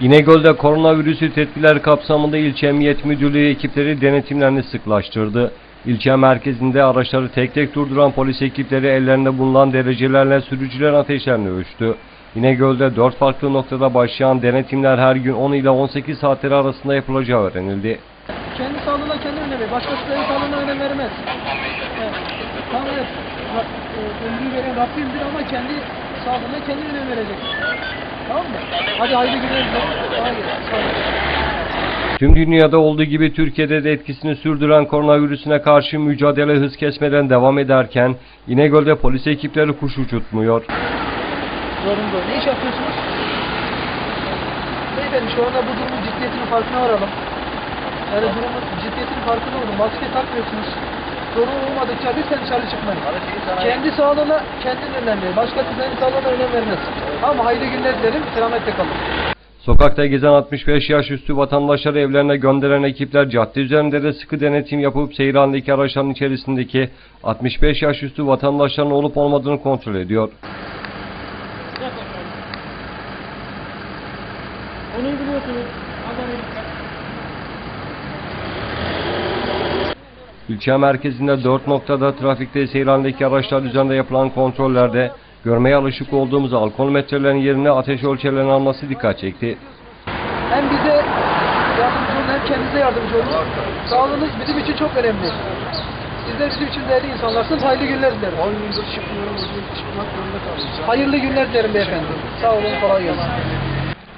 İnegöl'de koronavirüsü tedbirler kapsamında ilçe emniyet müdürlüğü ekipleri denetimlerini sıklaştırdı. İlçe merkezinde araçları tek tek durduran polis ekipleri ellerinde bulunan derecelerle sürücülerin ateşlerini ölçtü. İnegöl'de 4 farklı noktada başlayan denetimler her gün 10 ile 18 saatleri arasında yapılacağı öğrenildi. Kendi sağlığına kendi önem. Başkasının sağlığına önem vermez. Evet. Tamam evet. E, ömrü veren Rabbimdir ama kendi sağlığına kendi önem verecek. Tamam mı? Hadi. Sağ olun. Tüm dünyada olduğu gibi Türkiye'de de etkisini sürdüren koronavirüsüne karşı mücadele hız kesmeden devam ederken İnegöl'de polis ekipleri kuş uçurtmuyor. Zorunda. Ne iş yapıyorsunuz? Beyefendi şu anda bu durumun ciddiyetinin farkına varalım. Yani durumun ciddiyetinin farkına olun. Maske takmıyorsunuz. Sorun olmadıkça lütfen dışarı çıkmayın. Kendi sağlığına kendin önem ver. Başkası senin sağlığına önem vermez. Ama hayırlı günler dilerim. Selametle kalın. Sokakta gezen 65 yaş üstü vatandaşları evlerine gönderen ekipler cadde üzerinde de sıkı denetim yapıp seyir halindeki araçların içerisindeki 65 yaş üstü vatandaşların olup olmadığını kontrol ediyor. Onu biliyorsunuz. İlçe merkezinde 4 noktada trafikte seyir halindeki araçlar üzerinde yapılan kontrollerde görmeye alışık olduğumuz alkol metrelerin yerine ateş ölçerlerini alması dikkat çekti. Hem bize yardımcı olun hem kendinize yardımcı olun. Sağlığınız bizim için çok önemli. Sizler bizim için değerli insanlarsınız. Hayırlı günler dilerim. 10 gündür çıkmıyorum. Çıkmak zorunda kaldım. Hayırlı günler dilerim beyefendi. Sağ olun. Kolay gelsin.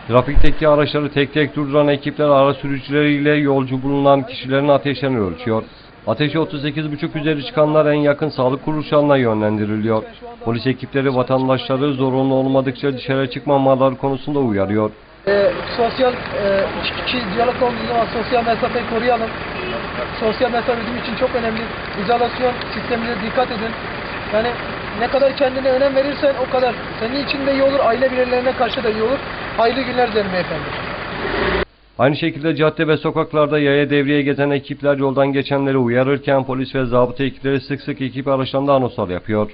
Trafikteki araçları tek tek durduran ekipler araç sürücüleriyle yolcu bulunan kişilerin ateşlerini ölçüyor. Ateşi 38,5 üzeri çıkanlar en yakın sağlık kuruluşlarına yönlendiriliyor. Polis ekipleri vatandaşları zorunlu olmadıkça dışarı çıkmamaları konusunda uyarıyor. Ee, sosyal e, kişi diyalog olduğu zaman sosyal mesafeyi koruyalım. Sosyal mesafe bizim için çok önemli. İzolasyon sistemine dikkat edin. Yani ne kadar kendine önem verirsen o kadar senin için de iyi olur, aile bireylerine karşı da iyi olur. Hayırlı günler dilerim beyefendi. Aynı şekilde cadde ve sokaklarda yaya devreye gezen ekipler yoldan geçenleri uyarırken polis ve zabıta ekipleri sık sık ekip araçlarında anonslar yapıyor.